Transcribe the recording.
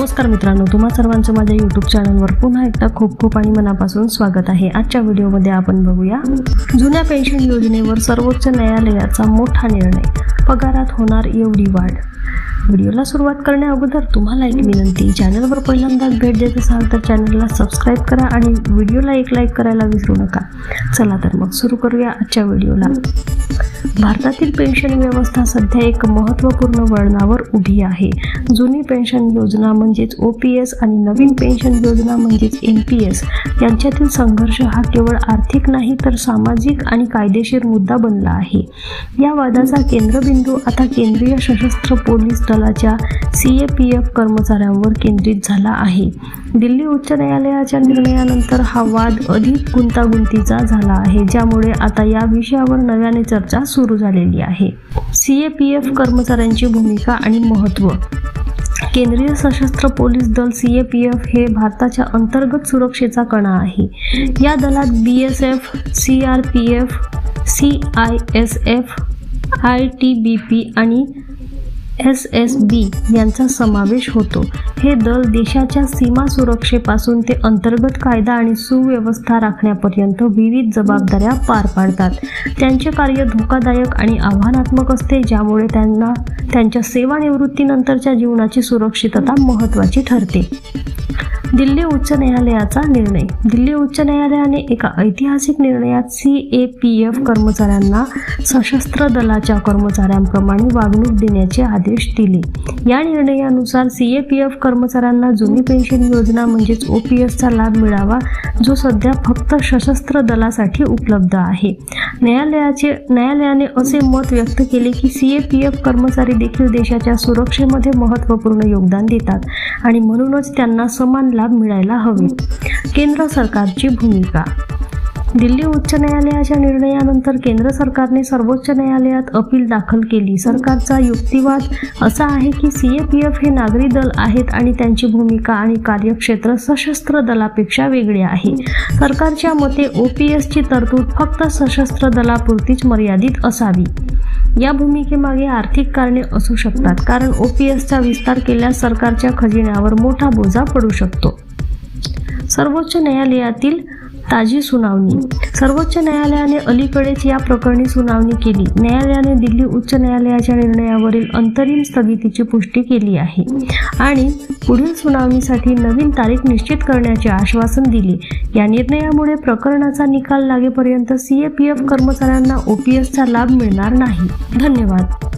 नमस्कार मित्रांनो तुम्हा सर्वांचं माझ्या यूट्यूब चॅनलवर पुन्हा एकदा खूप खूप आणि मनापासून स्वागत आहे. आजच्या व्हिडिओमध्ये आपण बघूया जुन्या पेन्शन योजनेवर सर्वोच्च न्यायालयाचा मोठा निर्णय पगारात होणार एवढी वाढ. व्हिडिओला सुरुवात करण्या अगोदर तुम्हाला एक विनंती चॅनलवर पहिल्यांदाच भेट देत असाल तर चॅनलला सबस्क्राईब करा आणि व्हिडिओला एक लाईक करायला विसरू नका. चला तर मग सुरू करूया आजच्या व्हिडिओला. भारतातील पेन्शन व्यवस्था सध्या एक महत्त्वपूर्ण वळणावर उभी आहे. जुनी पेन्शन योजना म्हणजेच ओ पी एस आणि नवीन पेन्शन योजना म्हणजेच एन पी एस यांच्यातील संघर्ष हा केवळ आर्थिक नाही तर सामाजिक आणि कायदेशीर मुद्दा बनला आहे. या वादाचा केंद्रबिंदू आता केंद्रीय सशस्त्र पोलीस दलाच्या सी ए पी एफ कर्मचाऱ्यांवर केंद्रित झाला आहे. दिल्ली उच्च न्यायालयाच्या निर्णयानंतर हा वाद अधिक गुंतागुंतीचा झाला आहे ज्यामुळे आता या विषयावर नव्याने चर्चा सुरू झालेली आहे. सी ए पी एफ कर्मचाऱ्यांची भूमिका आणि महत्त्व केंद्रीय सशस्त्र पोलीस दल सी ए पी एफ हे भारताच्या अंतर्गत सुरक्षेचा कणा आहे. या दलात B S F C R P F C I S F I T B P आणि एस एस बी यांचा समावेश होतो. हे दल देशाच्या सीमा सुरक्षेपासून ते अंतर्गत कायदा आणि सुव्यवस्था राखण्यापर्यंत विविध जबाबदाऱ्या पार पाडतात. त्यांचे कार्य धोकादायक आणि आव्हानात्मक असते ज्यामुळे त्यांना त्यांच्या सेवानिवृत्तीनंतरच्या जीवनाची सुरक्षितता महत्त्वाची ठरते. दिल्ली उच्च न्यायालयाचा निर्णय. दिल्ली उच्च न्यायालयाने एका ऐतिहासिक निर्णयात सी ए पी एफ कर्मचाऱ्यांना सशस्त्र दलाच्या कर्मचाऱ्यांप्रमाणे वागणूक देण्याचे आदेश दिले. या निर्णयानुसार सी ए पी एफ कर्मचाऱ्यांना जुनी पेन्शन योजना म्हणजेच ओ पी एसचा लाभ मिळावा जो सध्या फक्त सशस्त्र दलासाठी उपलब्ध आहे. न्यायालयाचे न्यायालयाने असे मत व्यक्त केले की सी ए पी एफ कर्मचारी देखील देशाच्या सुरक्षेमध्ये महत्त्वपूर्ण योगदान देतात आणि म्हणूनच त्यांना समान लाभ मिळायला हवे. केंद्र सरकारची भूमिका दिल्ली उच्च न्यायालयाच्या निर्णयानंतर केंद्र सरकारने सर्वोच्च न्यायालयात अपील दाखल केली. सरकारचा युक्तिवाद असा आहे की सी ए पी एफ हे नागरी दल आहेत आणि त्यांची भूमिका आणि कार्यक्षेत्र सशस्त्र दलापेक्षा वेगळे आहे. सरकारच्या मते ओ पी एसची तरतूद फक्त सशस्त्र दलापुरतीच मर्यादित असावी. या भूमिकेमागे आर्थिक कारणे असू शकतात कारण ओ पी एसचा विस्तार केल्यास सरकारच्या खजिन्यावर मोठा बोजा पडू शकतो. सर्वोच्च न्यायालयातील ताजी सुनावणी. सर्वोच्च न्यायालयाने अलीकडेच या प्रकरणी सुनावणी केली. न्यायालयाने दिल्ली उच्च न्यायालयाच्या निर्णयावरील अंतरिम स्थगितीची पुष्टी केली आहे आणि पुढील सुनावणीसाठी नवीन तारीख निश्चित करण्याचे आश्वासन दिले. या निर्णयामुळे प्रकरणाचा निकाल लागेपर्यंत सी ए पी एफ कर्मचाऱ्यांना ओ पी एसचा लाभ मिळणार नाही. धन्यवाद.